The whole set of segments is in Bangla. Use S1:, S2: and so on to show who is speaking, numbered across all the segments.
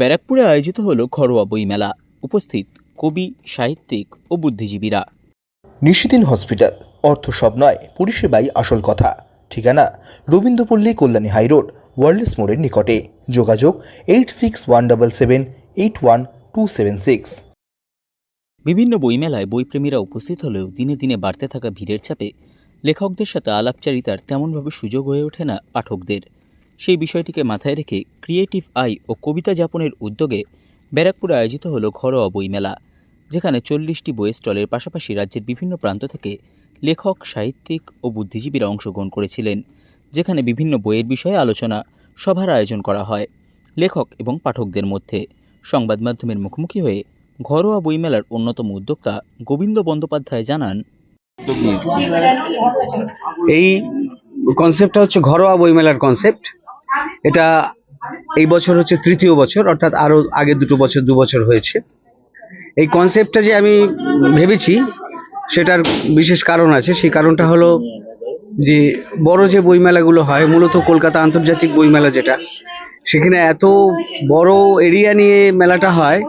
S1: ব্যারাকপুরে আয়োজিত হলো ঘরোয়া বইমেলা। উপস্থিত কবি সাহিত্যিক ও বুদ্ধিজীবীরা।
S2: নিশিদিন হসপিটাল। অর্থ সব নয় পরিষেবাই আসল কথা। ঠিকানা রবীন্দ্রপল্লী কল্যাণী হাইরোড ওয়ার্ল্ডস মোড়ের নিকটে। যোগাযোগ eight six one double seven eight one two seven six.
S1: বিভিন্ন বইমেলায় বইপ্রেমীরা উপস্থিত হলেও দিনে দিনে বাড়তে থাকা ভিড়ের চাপে লেখকদের সাথে আলাপচারিতার তেমনভাবে সুযোগ হয়ে ওঠে না পাঠকদের সেই বিষয়টিকে মাথায় রেখে ক্রিয়েটিভ আই ও কবিতা যাপনের উদ্যোগে ব্যারাকপুরে আয়োজিত হলো ঘরোয়া বইমেলা, যেখানে চল্লিশটি বইয়ের স্টলের পাশাপাশি রাজ্যের বিভিন্ন প্রান্ত থেকে লেখক, সাহিত্যিক ও বুদ্ধিজীবীরা অংশগ্রহণ করেছিলেন, যেখানে বিভিন্ন বইয়ের বিষয়ে আলোচনা, সভার আয়োজন করা হয় লেখক এবং পাঠকদের মধ্যে। সংবাদ মাধ্যমের মুখোমুখি হয়ে ঘরোয়া বইমেলার অন্যতম উদ্যোক্তা গোবিন্দ বন্দ্যোপাধ্যায় জানান,
S3: এই কনসেপ্টটা হচ্ছে ঘরোয়া বইমেলার কনসেপ্ট এটা এই বছর হচ্ছে তৃতীয় বছর, অর্থাৎ আরও আগে দুটো বছর, দু বছর হয়েছে। এই কনসেপ্টটা যে আমি ভেবেছি, সেটার বিশেষ কারণ আছে। সেই কারণটা হলো যে, বড় যে বইমেলাগুলো হয়, মূলত কলকাতা আন্তর্জাতিক বইমেলা যেটা, সেখানে এত বড় এরিয়া নিয়ে মেলাটা হয়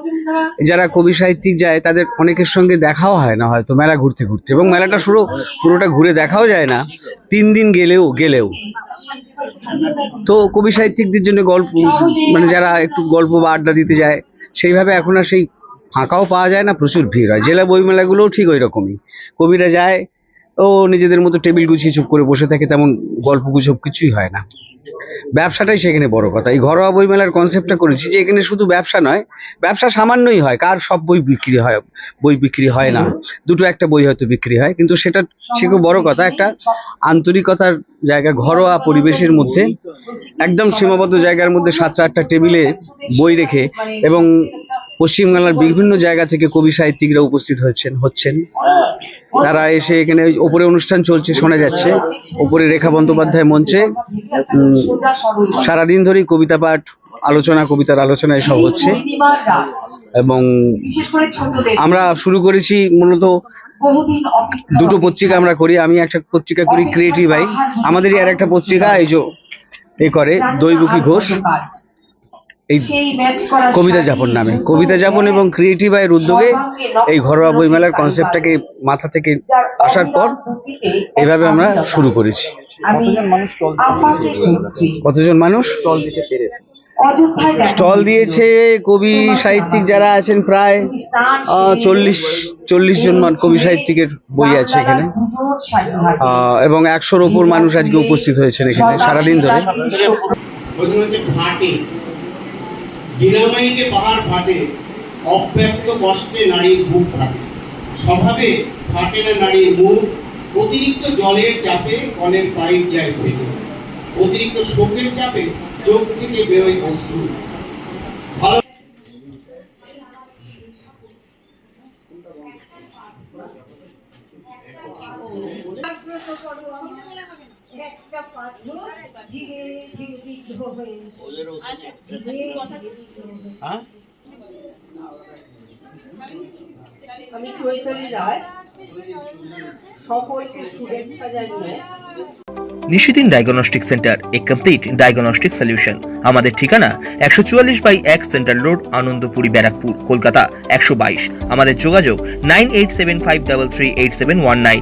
S3: যারা কবি সাহিত্যিক যায়, তাদের অনেকের সঙ্গে দেখাও হয় না হয়তো, মেলা ঘুরতে ঘুরতে। এবং মেলাটা শুরু, পুরোটা ঘুরে দেখাও যায় না, তিন দিন গেলেও গেলেও। তো কবি সাহিত্যিকদের জন্য গল্প মানে যারা একটু গল্প বা আড্ডা দিতে যায়, সেইভাবে এখন আর সেই ফাঁকাও পাওয়া যায় না, প্রচুর ভিড় হয়। জেলা বইমেলাগুলোও ঠিক ওই রকমই কবিরা যায়, ও নিজেদের মতো টেবিল গুছিয়ে চুপ করে বসে থাকে, তেমন গল্প গুজব কিছুই হয় না। ব্যবসাটাই সেখানে বড় কথা। এই ঘরোয়া বইমেলার কনসেপ্টটা করেছি যে এখানে শুধু ব্যবসা নয় ব্যবসা সামান্যই হয় কার সব বই বিক্রি হয় বই বিক্রি হয় না। দুটো একটা বই হয়তো বিক্রি হয় কিন্তু সেটা সে খুব বড় কথা একটা আন্তরিকতার জায়গা ঘরোয়া পরিবেশের মধ্যে একদম সীমাবদ্ধ জায়গার মধ্যে সাতটা আটটা টেবিলে বই রেখে এবং পশ্চিমবাংলার বিভিন্ন জায়গা থেকে কবি সাহিত্যিকরা উপস্থিত হয়েছেন হচ্ছেন। তারা এসে এখানে ওপরে অনুষ্ঠান চলছে, শোনা যাচ্ছে। ওপরে রেখা বন্দ্যোপাধ্যায় মঞ্চে সারাদিন ধরেই কবিতা পাঠ, আলোচনা, কবিতার আলোচনা এসব হচ্ছে। এবং আমরা শুরু করেছি মূলত দুটো পত্রিকা আমরা করি। আমি একটা পত্রিকা করি ক্রিয়েটিভ আই আমাদেরই আর একটা পত্রিকা এই যে এ করে দৈবকী ঘোষ। এই কবিতা যাপন নামে। কবিতা যাপন এবং ক্রিয়েটিভ আইয়ের উদ্যোগে এই ঘরোয়া বইমেলার কনসেপ্টটাকে মাথা থেকে আসার পর এইভাবে আমরা শুরু করেছি। কতজন মানুষ স্টল দিয়েছে কবি সাহিত্যিক যারা আছেন প্রায় চল্লিশ চল্লিশ জন মান- কবি সাহিত্যিকের বই আছে এখানে। এবং একশোর ওপর মানুষ আজকে উপস্থিত হয়েছেন এখানে সারাদিন ধরে।
S4: ফাটে পাহাড় ফাটে, অব্যক্ত কষ্টে নারীর বুক ফাটে। স্বভাবে ফাটে না নারীর মুখ অতিরিক্ত জলের চাপে কলের পাইপ যায়। ফেটে অতিরিক্ত শোকের চাপে চোখ থেকে বেরোয় অশ্রু। ভালো
S5: একটা পাত্র ধীরে ধীরে সিদ্ধ হয়ে আমি চৈতালি রায় সকলকে শুভেচ্ছা জানিয়ে।
S2: নিশিদিন ডায়াগনস্টিক সেন্টার এ কমপ্লিট ডায়াগনস্টিক সলিউশন। আমাদের ঠিকানা একশো চুয়াল্লিশ বাই এক সেন্ট্রাল রোড আনন্দপুরি ব্যারাকপুর কলকাতা একশো বাইশ। আমাদের যোগাযোগ nine eight seven five double three eight seven one nine.